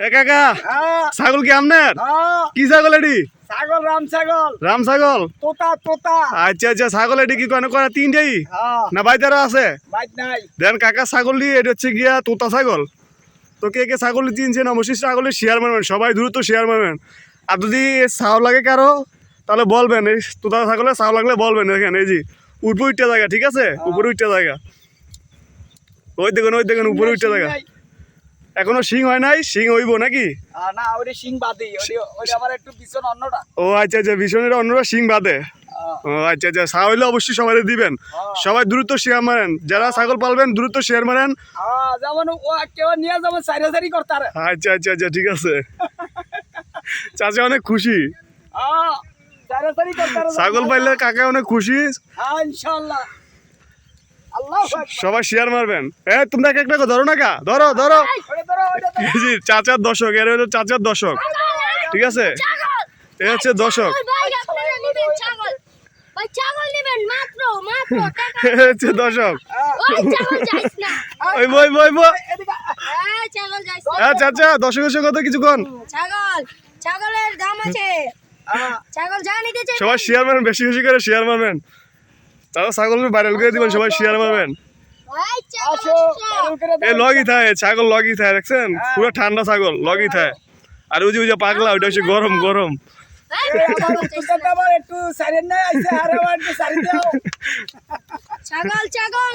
কাকা হ্যাঁ। ছাগল কি আপনার হ্যাঁ কি ছাগল এটি? ছাগল রাম ছাগল। রাম ছাগল? তোতা তোতা। আচ্ছা আচ্ছা ছাগল এটি কি কেন করে তিনটেই? হ্যাঁ। না বাইতারা আছে? বাইক দেন কাকা ছাগল দিয়ে এটা হচ্ছে গিয়া তোতা ছাগল। তো কে কে ছাগল চিনছেন অবশ্যই ছাগলের শেয়ার মারবেন সবাই দ্রুত শেয়ার মারবেন। আর যদি ছাও লাগে কারও তাহলে বলবেন এই তোতা ছাগলের ছাও লাগলে বলবেন দেখেন এই জি উপরে উঠতে জায়গা ঠিক আছে? উপরে উঠতে জায়গা। ওই দেখুন ওই দেখুন উপরে উঠতে জায়গা। এখনও শিং হয় নাই? শিং হইব নাকি? না ওটা সিং বাদে। ওটা আমার একটু পিছন অন্যটা ও আচ্ছা আচ্ছা ভীষণের অন্যরা শিং বাদে। ও আচ্ছা আচ্ছা চা হইলে অবশ্যই সবাই দিবেন। সবাই দ্রুত শেয়ার মারেন। যারা ছাগল পালবেন দ্রুত শেয়ার মারেন। যেমন ও কেউ নিয়ে যেমন সাইরা করতারে। আচ্ছা আচ্ছা আচ্ছা ঠিক আছে। চাচা অনেক খুশি। ছাগল পাইলে কাকা অনেক খুশি। হ্যাঁ ইনশাআল্লাহ আল্লাহ সবাই শেয়ার মারবেন। এ তোমরা এক একটা ধরো না কা? ধরো ধরো। যে চাচার দশক এর হলো চাচার দশক। ঠিক আছে? এ হচ্ছে দশক। ভাই আপনারা নেবেন ছাগল। ভাই ছাগল নেবেন মাত্র মাত্র টাকা। এ হচ্ছে দশক। ওই বই বই বই হ্যাঁ চাচা দশকের সঙ্গে কথা কিছুক্ষণ? ছাগল ছাগলের দাম আছে। ছাগল যা নিতে চাই সবাই শেয়ার মারবেন বেশি বেশি করে শেয়ার মারবেন। তারা ছাগল ভাইরাল করে দিবেন সবাই শেয়ার মারবেন। ভাই ছাগল আসো ভাইরাল করে এ দাও। লগই থাকে ছাগল লগই থাকে দেখছেন? পুরো ঠান্ডা ছাগল লগই থাকে আর ওই যে ওই যে পাগলা ওইটা হচ্ছে গরম গরম। এই একটু ছাগল ছাগল!